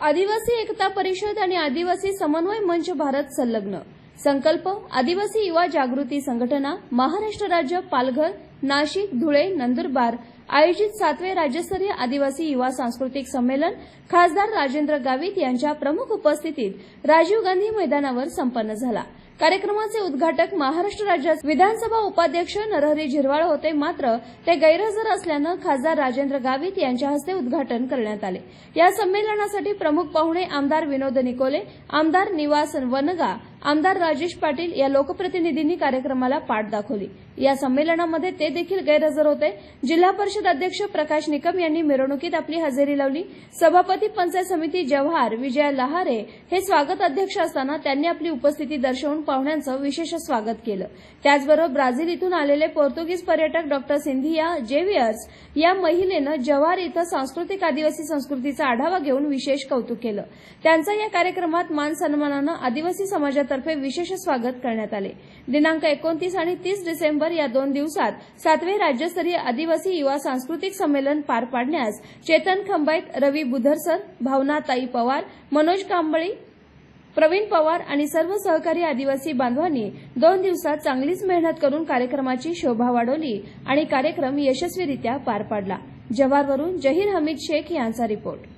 आदिवासी एकता परिषद आणि आदिवासी समन्वय मंच भारत संलग्न. संकल्प आदिवासी युवा जागृती संघटना महाराष्ट्र राज्य पालघर नाशिक धुळे नंदुरबार आयोजित सातवे राज्यस्तरीय आदिवासी युवा सांस्कृतिक संमेलन खासदार राजेंद्र गावित यांच्या प्रमुख उपस्थितीत राजीव गांधी मैदानावर संपन्न झाला. कार्यक्रमाचे उद्घाटक महाराष्ट्र राज्याचे विधानसभा उपाध्यक्ष नरहरी झिरवाळ होते मात्र ते गैरहजर असल्यानं खासदार राजेंद्र गावित यांच्या हस्ते उद्घाटन करण्यात आले. या संमेलनासाठी प्रमुख पाहुणे आमदार विनोद निकोले आमदार निवास वनगा आमदार राजेश पाटील या लोकप्रतिनिधींनी कार्यक्रमाला पाठ दाखवली. या संमेलनामध्ये ते देखील गैरहजर होते. जिल्हा परिषद अध्यक्ष प्रकाश निकम यांनी मिरवणुकीत आपली हजेरी लावली. सभापती पंचायत समिती जव्हार विजया लहारे हे स्वागत अध्यक्ष असताना त्यांनी आपली उपस्थिती दर्शवून पाहुण्यांचं विशेष स्वागत केलं. त्याचबरोबर ब्राझील इथून आलेले पोर्तुगीज पर्यटक डॉक्टर सिंधिया जेवियर्स या महिलेनं जव्हार इथं सांस्कृतिक आदिवासी संस्कृतीचा आढावा घेऊन विशेष कौतुक केलं. त्यांचं या कार्यक्रमात मान सन्मानानं आदिवासी समाजातर्फे विशेष स्वागत करण्यात आले. दिनांक एकोणतीस आणि तीस डिसेंबर या दोन दिवसात सातवे राज्यस्तरीय आदिवासी युवा सांस्कृतिक संमेलन पार पाडण्यास चेतन खंबाईत रवी बुधरसन भावना ताई पवार मनोज कांबळी प्रवीण पवार आणि सर्व सहकारी आदिवासी बांधवांनी दोन दिवसात चांगलीच मेहनत करून कार्यक्रमाची शोभा वाढवली आणि कार्यक्रम यशस्वीरित्या पार पाडला. जव्हारवरून जहीर हमीद शेख यांचा रिपोर्ट.